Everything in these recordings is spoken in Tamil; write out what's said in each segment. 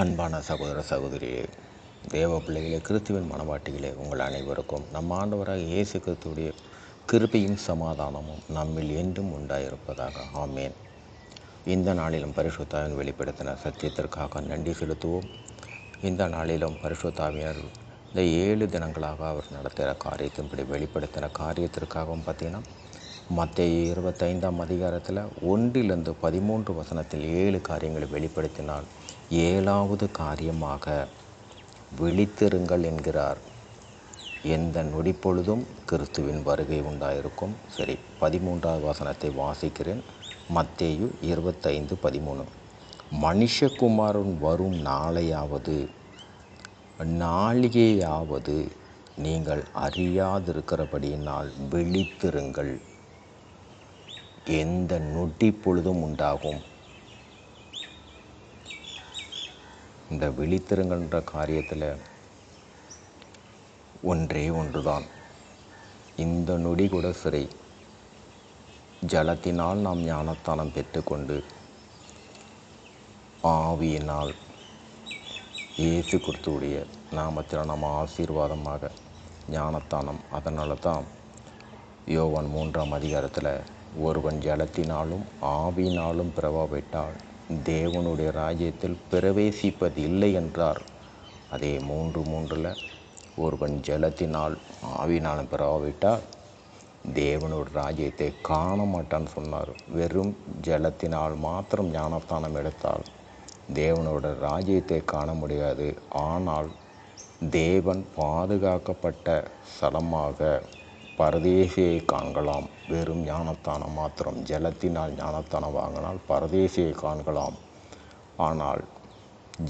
அன்பான சகோதர சகோதரியே தேவ பிள்ளைகளே கிறிஸ்துவின் மனவாட்டிகளே உங்கள் அனைவருக்கும் நம் ஆண்டவராக இயேசு கிறிஸ்துடைய கிருபையும் சமாதானமும் நம்மில் என்றும் உண்டாயிருப்பதாக. ஆமேன். இந்த நாளிலும் பரிசுத்தாவின் வெளிப்படுத்தின சத்தியத்திற்காக நன்றி செலுத்துவோம். இந்த நாளிலும் பரிசுத்தாவியர் இந்த ஏழு தினங்களாக அவர் நடத்துகிற காரியத்தின்படி வெளிப்படுத்தின காரியத்திற்காகவும் பார்த்தீங்கன்னா மற்ற இருபத்தைந்தாம் அதிகாரத்தில் ஒன்றிலிருந்து பதிமூன்று வசனத்தில் ஏழு காரியங்களை வெளிப்படுத்தினால் ஏழாவது காரியமாக விழித்திருங்கள் என்கிறார். எந்த நொடிப்பொழுதும் கிறிஸ்துவின் வருகை உண்டாயிருக்கும். சரி பதிமூன்றாவது வசனத்தை வாசிக்கிறேன். மத்தேயு இருபத்தைந்து பதிமூணு. மனுஷகுமாரன் வரும் நாளையாவது நாளிகையாவது நீங்கள் அறியாதிருக்கிறபடியினால் விழித்திருங்கள். எந்த நொடி பொழுதும் உண்டாகும். இந்த விழித்திருங்கன்ற காரியத்தில் ஒன்றே ஒன்றுதான். இந்த நொடி கூட சிறை. ஜலத்தினால் நாம் ஞானத்தானம் பெற்றுக்கொண்டு ஆவியினால் இயேசு கிறிஸ்துவுடைய நாமத்தில் நாம் ஆசீர்வாதமாக ஞானத்தானம் அதனால தான் யோவன் மூன்றாம் அதிகாரத்தில் ஒருவன் ஜலத்தினாலும் ஆவியினாலும் பிறவாவிட்டால் தேவனுடைய ராஜ்யத்தில் பிரவேசிப்பது இல்லை என்றார். அதே மூன்று மூன்றில் ஒருவன் ஜலத்தினால் ஆவினாலும் பிறவாவிட்டால் தேவனோட ராஜ்யத்தை காண மாட்டான்னு சொன்னார். வெறும் ஜலத்தினால் மாத்திரம் ஞானஸ்தானம் எடுத்தால் தேவனோட ராஜ்யத்தை காண முடியாது. ஆனால் தேவன் பாதுகாக்கப்பட்ட ஸ்தலமாக பரதேசியை காண்கலாம். வெறும் ஞானத்தானம் மாத்திரம். ஜலத்தினால் ஞானத்தானம் வாங்கினால் பரதேசியை காண்கலாம். ஆனால்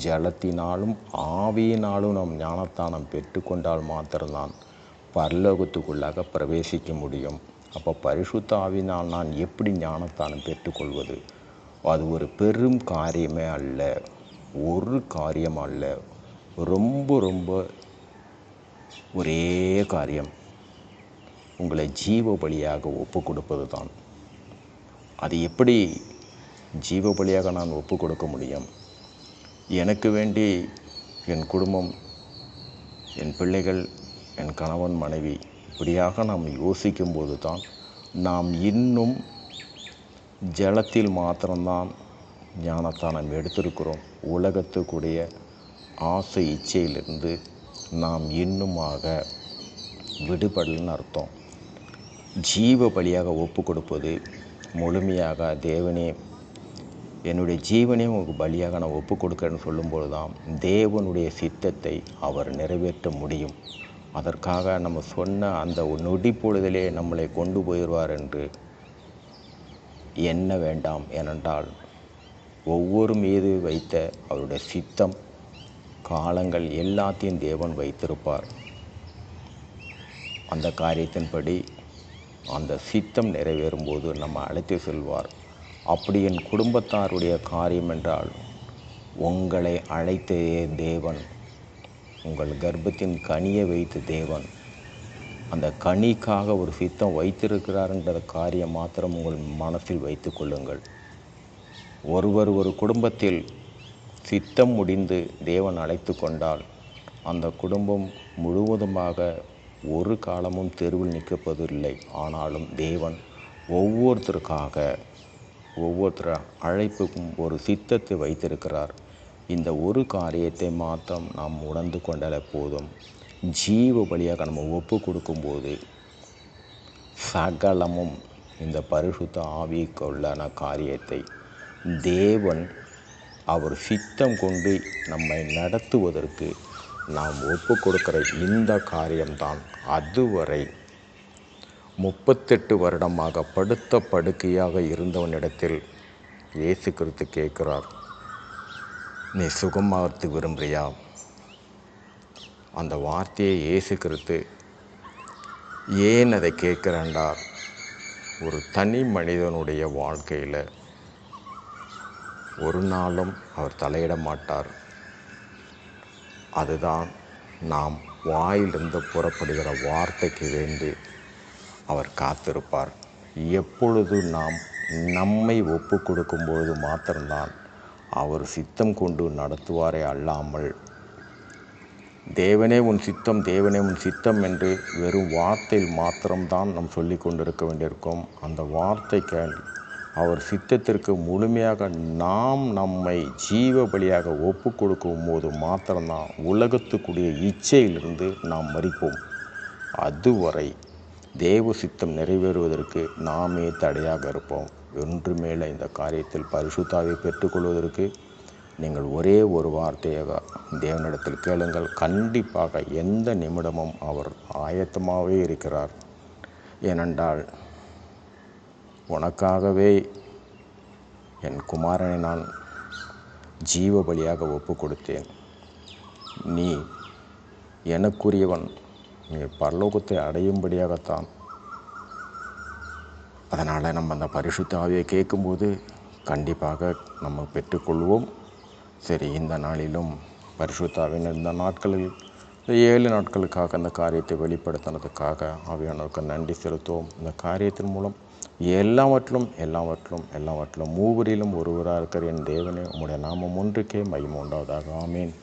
ஜலத்தினாலும் ஆவியினாலும் நாம் ஞானத்தானம் பெற்றுக்கொண்டால் மாத்திரம்தான் பரலோகத்துக்குள்ளாக பிரவேசிக்க முடியும். அப்போ பரிசுத்த ஆவினால் நான் எப்படி ஞானத்தானம் பெற்றுக்கொள்வது அது ஒரு பெரும் காரியமே அல்ல. ஒரு காரியம் அல்ல. ரொம்ப ரொம்ப ஒரே காரியம். உங்களை ஜீவ பலியாக ஒப்பு கொடுப்பது தான் அது எப்படி ஜீவ பலியாக நான் ஒப்பு கொடுக்க முடியும்? எனக்கு வேண்டி என் குடும்பம் என் பிள்ளைகள் என் கணவன் மனைவி இப்படியாக நாம் யோசிக்கும்போது தான் நாம் இன்னும் ஜலத்தில் மாத்திரம்தான் ஞானத்தானம் எடுத்திருக்கிறோம். உலகத்துக்குடைய ஆசை இச்சையிலிருந்து நாம் இன்னுமாக விடுபடலன்னு அர்த்தம். ஜீவ பலியாக ஒப்பு கொடுப்பது முழுமையாக தேவனே. என்னுடைய ஜீவனே உங்களுக்கு பலியாக நான் ஒப்பு கொடுக்குறேன்னு சொல்லும்போது தான் தேவனுடைய சித்தத்தை அவர் நிறைவேற்ற முடியும். அதற்காக நம்ம சொன்ன அந்த நொடி பொழுதிலே நம்மளை கொண்டு போயிடுவார் என்று என்ன வேண்டாம். ஏனென்றால் ஒவ்வொரு மீது வைத்த அவருடைய சித்தம் காலங்கள் எல்லாத்தையும் தேவன் வைத்திருப்பார். அந்த காரியத்தின்படி அந்த சித்தம் நிறைவேறும்போது நம்ம அழைத்து செல்வார். அப்படி என் குடும்பத்தாருடைய காரியம் என்றால் உங்களை அழைத்த தேவன் உங்கள் கர்ப்பத்தின் கனியை வைத்த தேவன் அந்த கனிக்காக ஒரு சித்தம் வைத்திருக்கிறார்ன்ற காரியம் மாத்திரம் உங்கள் மனசில் வைத்து கொள்ளுங்கள். ஒருவர் ஒரு குடும்பத்தில் சித்தம் முடிந்து தேவன் அழைத்து கொண்டால் அந்த குடும்பம் முழுவதுமாக ஒரு காலமும் தெருவில் நிற்கப்பதில்லை. ஆனாலும் தேவன் ஒவ்வொருத்தருக்காக ஒவ்வொருத்தர அழைப்புக்கும் ஒரு சித்தத்தை வைத்திருக்கிறார். இந்த ஒரு காரியத்தை மாத்திரம் நாம் உணர்ந்து கொண்டாலே போதும். ஜீவ பலியாக நம்ம ஒப்பு கொடுக்கும்போது சகலமும் இந்த பரிசுத்த ஆவிக்குள்ளான காரியத்தை தேவன் அவர் சித்தம் கொண்டு நம்மை நடத்துவதற்கு நாம் ஒப்பு கொடுக்கிற இந்த காரியம்தான் அதுவரை முப்பத்தெட்டு வருடமாக படுத்த படுக்கையாக இருந்தவனிடத்தில் இயேசு கிறிஸ்து கேட்கிறார் நீ சுகமாகத்து விரும்புகிறியா அந்த வார்த்தையை இயேசு கிறிஸ்து ஏன் அதை கேட்கிறேன்டா ஒரு தனி மனிதனுடைய வாழ்க்கையில் ஒரு நாளும் அவர் தலையிட மாட்டார். அதுதான் நாம் வாயிலிருந்து புறப்படுகிற வார்த்தைக்கு வேண்டி அவர் காத்திருப்பார். எப்பொழுது நாம் நம்மை ஒப்பு கொடுக்கும்பொழுது மாத்திரம்தான் அவர் சித்தம் கொண்டு நடத்துவாரே அல்லாமல் தேவனே உன் சித்தம் தேவனே உன் சித்தம் என்று வெறும் வார்த்தையில் மாத்திரம்தான் நாம் சொல்லி கொண்டிருக்க வேண்டியிருக்கும். அந்த வார்த்தைக்கு அவர் சித்தத்திற்கு முழுமையாக நாம் நம்மை ஜீவ பலியாக ஒப்பு கொடுக்கும் போது மாத்திரம்தான் உலகத்துக்குரிய இச்சையிலிருந்து நாம் மறிப்போம். அதுவரை தேவ சித்தம் நிறைவேறுவதற்கு நாமே தடையாக இருப்போம். ஒன்று மேலே இந்த காரியத்தில் பரிசுத்தாவை பெற்றுக்கொள்வதற்கு நீங்கள் ஒரே ஒரு வார்த்தையாக தேவனிடத்தில் கேளுங்கள். கண்டிப்பாக எந்த நிமிடமும் அவர் ஆயத்தமாகவே இருக்கிறார். ஏனென்றால் உனக்காகவே என் குமாரனை நான் ஜீவ பலியாக ஒப்பு கொடுத்தேன். நீ எனக்குரியவன். நீ பரலோகத்தை அடையும்படியாகத்தான். அதனால் நம்ம அந்த பரிசுத்த ஆவியை கேட்கும்போது கண்டிப்பாக நம்ம பெற்றுக்கொள்வோம். சரி இந்த நாளிலும் பரிசுத்தாவின் இந்த நாட்களில் ஏழு நாட்களுக்காக அந்த காரியத்தை வெளிப்படுத்தினதுக்காக ஆவியானவருக்கு நன்றி செலுத்துவோம். இந்த காரியத்தின் மூலம் எல்லாவற்றிலும் எல்லாவற்றிலும் எல்லாவற்றிலும் மூவரிலும் ஒருவராக இருக்கிற என் தேவனே உம்முடைய நாமம் ஒன்றுக்கே மையம் உண்டாவதாக. ஆமேன்.